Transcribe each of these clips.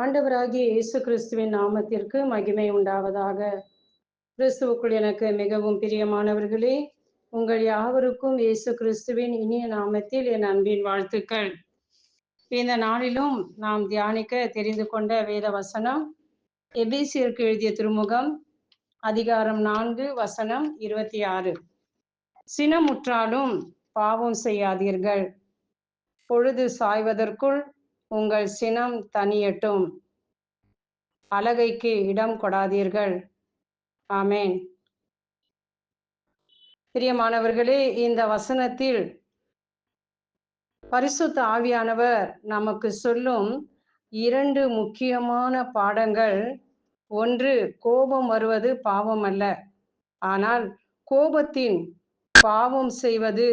ஆண்டவராகிய இயேசு கிறிஸ்துவின் நாமத்திற்கு மகிமை உண்டாவதாக. கிறிஸ்துவுக்குள் எனக்கு மிகவும் பிரியமானவர்களே உங்கள் யாவருக்கும் இயேசு கிறிஸ்துவின் இனிய நாமத்தில் என் அன்பின் வாழ்த்துக்கள். இந்த நாளிலும் நாம் தியானிக்க தெரிந்து கொண்ட வேத வசனம் எபிசியருக்கு எழுதிய திருமுகம் அதிகாரம் நான்கு வசனம் இருபத்தி ஆறு. சினமுற்றாலும் பாவம் செய்யாதீர்கள். பொழுது சாய்வதற்குள் உங்கள் சினம் தனியட்டும் அழகைக்கு இடம் கொடாதீர்கள். ஆமேன். பிரியமானவர்களே இந்த வசனத்தில் பரிசுத்த ஆவியானவர் நமக்கு சொல்லும் இரண்டு முக்கியமான பாடங்கள். ஒன்று கோபம் வருவது பாவம் அல்ல ஆனால் கோபத்தின் பாவம் செய்வது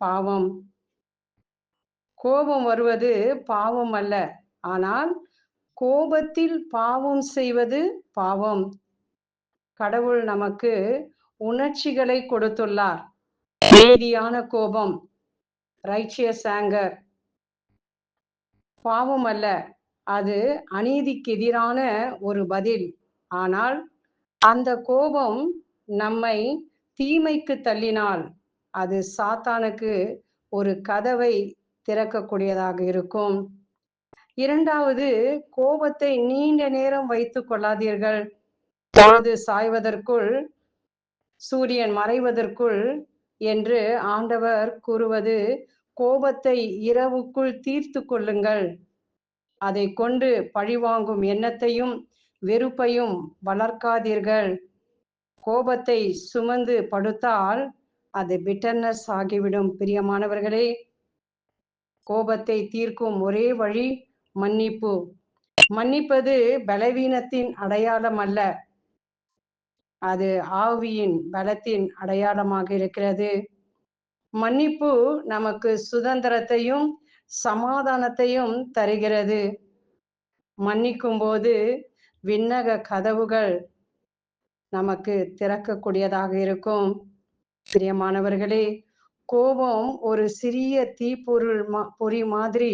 பாவம். கோபம் வருவது பாவம் அல்ல. ஆனால் கோபத்தில் பாவம் செய்வது பாவம். கடவுள் நமக்கு உணர்ச்சிகளை கொடுத்துள்ளார். நீதியான கோபம். ரைச்சியஸ் ஆங்கர் பாவம் அல்ல. அது அநீதிக்கு எதிரான ஒரு பதில். ஆனால் அந்த கோபம் நம்மை தீமைக்கு தள்ளினால் அது சாத்தானுக்கு ஒரு கதவை திறக்கக்கூடியதாக இருக்கும். இரண்டாவது கோபத்தை நீண்ட நேரம் வைத்துக் கொள்ளாதீர்கள். பொழுது சாய்வதற்குள் சூரியன் மறைவதற்குள் என்று ஆண்டவர் கூறுவது கோபத்தை இரவுக்குள் தீர்த்து கொள்ளுங்கள். அதை கொண்டு பழிவாங்கும் எண்ணத்தையும் வெறுப்பையும் வளர்க்காதீர்கள். கோபத்தை சுமந்து படுத்தால் அது பிட்டர்னஸ் ஆகிவிடும். பிரியமானவர்களே கோபத்தை தீர்க்கும் ஒரே வழி மன்னிப்பு. மன்னிப்பது பலவீனத்தின் அடையாளம் அல்ல அது ஆவியின் பலத்தின் அடையாளமாக இருக்கிறது. மன்னிப்பு நமக்கு சுதந்திரத்தையும் சமாதானத்தையும் தருகிறது. மன்னிக்கும் போது விண்ணக கதவுகள் நமக்கு திறக்கக்கூடியதாக இருக்கும். பிரியமானவர்களே கோபம் ஒரு சிறிய தீப்பொருள் மா பொறி மாதிரி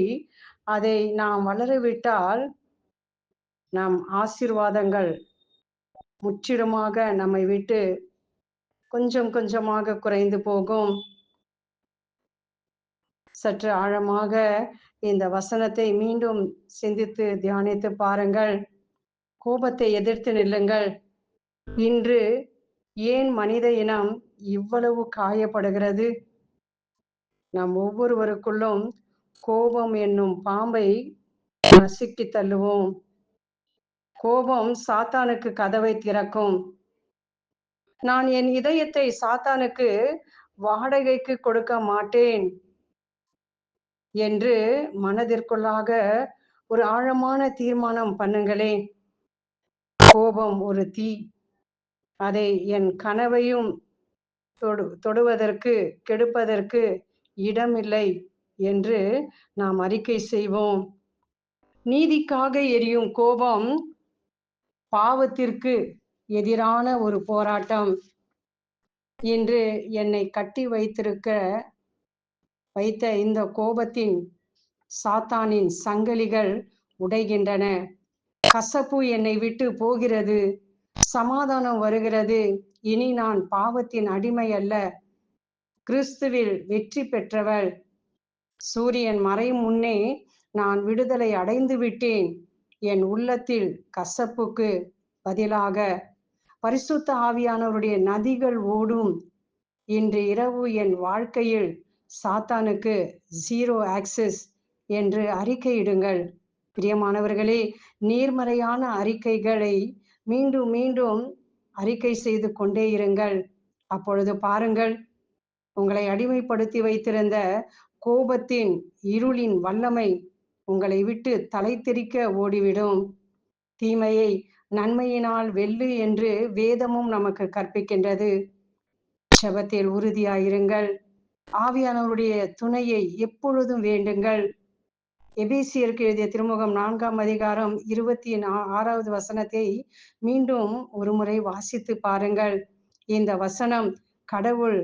அதை நாம் வளரவிட்டால் நம் ஆசிர்வாதங்கள் முற்றிலுமாக நம்மை விட்டு கொஞ்சம் கொஞ்சமாக குறைந்து போகும். சற்று ஆழமாக இந்த வசனத்தை மீண்டும் சிந்தித்து தியானித்து பாருங்கள். கோபத்தை எதிர்த்து நில்லுங்கள். இன்று ஏன் மனித இனம் இவ்வளவு காயப்படுகிறது? நம் ஒவ்வொருவருக்குள்ளும் கோபம் என்னும் பாம்பை நசுக்கி தள்ளுவோம். கோபம் சாத்தானுக்கு கதவை திறக்கும். நான் என் இதயத்தை சாத்தானுக்கு வாடகைக்கு கொடுக்க மாட்டேன் என்று மனதிற்குள்ளாக ஒரு ஆழமான தீர்மானம் பண்ணுங்களே. கோபம் ஒரு தீ. அதை என் கனவையும் தொடு தொடுவதற்கு கெடுப்பதற்கு இடமில்லை என்று நாம் அறிக்கை செய்வோம். நீதிக்காக எரியும் கோபம் பாவத்திற்கு எதிரான ஒரு போராட்டம். இன்று என்னை கட்டி வைத்திருக்க வைத்த இந்த கோபத்தின் சாத்தானின் சங்கிலிகள் உடைகின்றன. கசப்பு என்னை விட்டு போகிறது. சமாதானம் வருகிறது. இனி நான் பாவத்தின் அடிமை அல்ல கிறிஸ்துவில் வெற்றி பெற்றவள். சூரியன் மறையும் முன்னே நான் விடுதலை அடைந்து விட்டேன். என் உள்ளத்தில் கசப்புக்கு பதிலாக பரிசுத்த ஆவியானவருடைய நதிகள் ஓடும். இன்று இரவு என் வாழ்க்கையில் சாத்தானுக்கு ஜீரோ ஆக்சஸ் என்று அறிக்கையிடுங்கள் பிரியமானவர்களே நேர்மறையான அறிக்கைகளை மீண்டும் மீண்டும் அறிக்கை செய்து கொண்டே இருங்கள். அப்பொழுது பாருங்கள் உங்களை அடிமைப்படுத்தி வைத்திருந்த கோபத்தின் இருளின் வல்லமை உங்களை விட்டு தலை தெறிக்க ஓடிவிடும். தீமையை நன்மையினால் வெல்லு என்று வேதமும் நமக்கு கற்பிக்கின்றது. செபத்தில் உறுதியாயிருங்கள். ஆவியானவருடைய துணையை எப்பொழுதும் வேண்டுங்கள். எபேசியருக்கு எழுதிய திருமுகம் நான்காம் அதிகாரம் இருபத்தி ஆறாவது வசனத்தை மீண்டும் ஒருமுறை வாசித்து பாருங்கள். இந்த வசனம் கடவுள்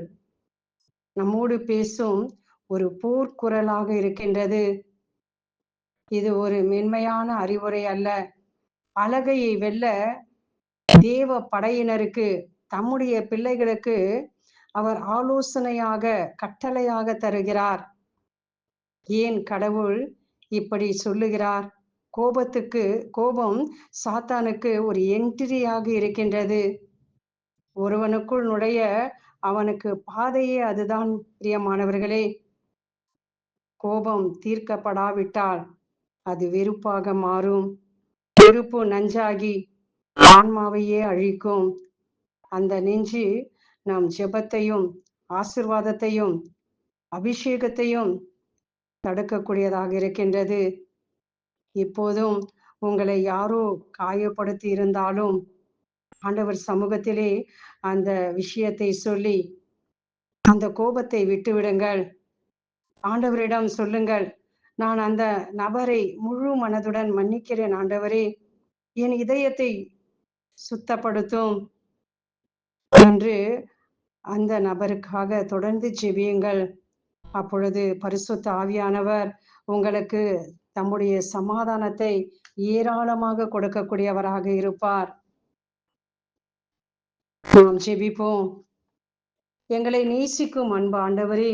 நம்மோடு பேசும் ஒரு போர்க்குரலாக இருக்கின்றது. இது ஒரு மென்மையான அறிவுரை அல்ல. அழகையை வெல்ல தேவ படையினருக்கு தம்முடைய பிள்ளைகளுக்கு அவர் ஆலோசனையாக கட்டளையாக தருகிறார். ஏன் கடவுள் இப்படி சொல்லுகிறார்? கோபத்துக்கு கோபம் சாத்தானுக்கு ஒரு என்ட்ரியாக இருக்கின்றது. ஒருவனுக்குள் நுழைய அவனுக்கு பாதையே அதுதான் பிரியமானவர்களே கோபம் தீர்க்கப்படாவிட்டால் அது வெறுப்பாக மாறும். வெறுப்பு நஞ்சாகி ஆன்மாவையே அழிக்கும். அந்த நெஞ்சு நம் ஜெபத்தையும் ஆசிர்வாதத்தையும் அபிஷேகத்தையும் தடுக்கக்கூடியதாக இருக்கின்றது. இப்போதும் உங்களை யாரோ காயப்படுத்தி இருந்தாலும் ஆண்டவர் சமூகத்திலே அந்த விஷயத்தை சொல்லி அந்த கோபத்தை விட்டுவிடுங்கள் ஆண்டவரிடம் சொல்லுங்கள் நான் அந்த நபரை முழு மனதுடன் மன்னிக்கிறேன் ஆண்டவரே. என் இதயத்தை சுத்தப்படுத்தும் என்று அந்த நபருக்காக தொடர்ந்து ஜெபியுங்கள். அப்பொழுது பரிசுத்த ஆவியானவர் உங்களுக்கு தம்முடைய சமாதானத்தை ஏராளமாக கொடுக்கக்கூடியவராக இருப்பார். நாம் ஜெபிப்போம். எங்களை நேசிக்கும் அன்பு ஆண்டவரே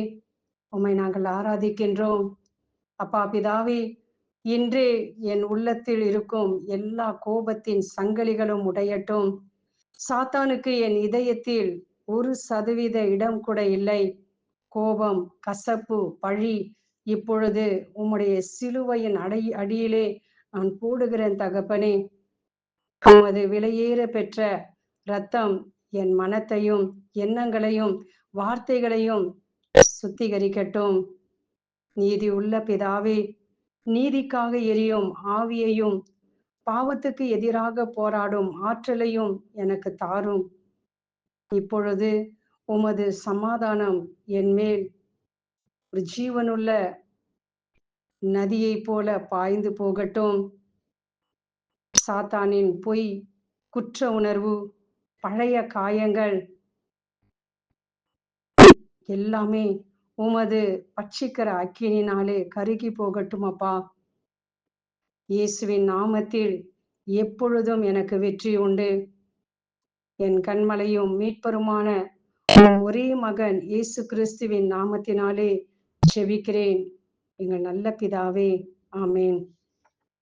உம்மை நாங்கள் ஆராதிக்கின்றோம். அப்பா பிதாவே இன்று என் உள்ளத்தில் இருக்கும் எல்லா கோபத்தின் சங்கலிகளும் உடையட்டும். சாத்தானுக்கு என் இதயத்தில் ஒரு சதவீத இடம் கூட இல்லை. கோபம் கசப்பு பழி இப்பொழுது உம்முடைய சிலுவையின் அடை அடியிலே நான் போடுகிறேன் தகப்பனே உமது விலையேற பெற்ற ரத்தம் என் மனத்தையும் எண்ணங்களையும் வார்த்தைகளையும் சுத்திகரிக்கட்டும். நீதி உள்ள பிதாவே நீதிக்காக எரியும் ஆவியையும் பாவத்துக்கு எதிராக போராடும் ஆற்றலையும் எனக்கு தாரும். இப்பொழுது உமது சமாதானம் என் மேல். ஒரு ஜீவனுள்ள நதியைப் போல பாய்ந்து போகட்டும். சாத்தானின் பொய் குற்ற உணர்வு பழைய காயங்கள். எல்லாமே உமது பட்சிக்கிற அக்கினினாலே கருகி போகட்டும் அப்பா இயேசுவின் நாமத்தில் எப்பொழுதும் எனக்கு வெற்றி உண்டு. என் கண்மலையும் மீட்பருமான ஒரே மகன் இயேசு கிறிஸ்துவின் நாமத்தினாலே செவிக்கிறேன் எங்கள் நல்ல பிதாவே ஆமேன்.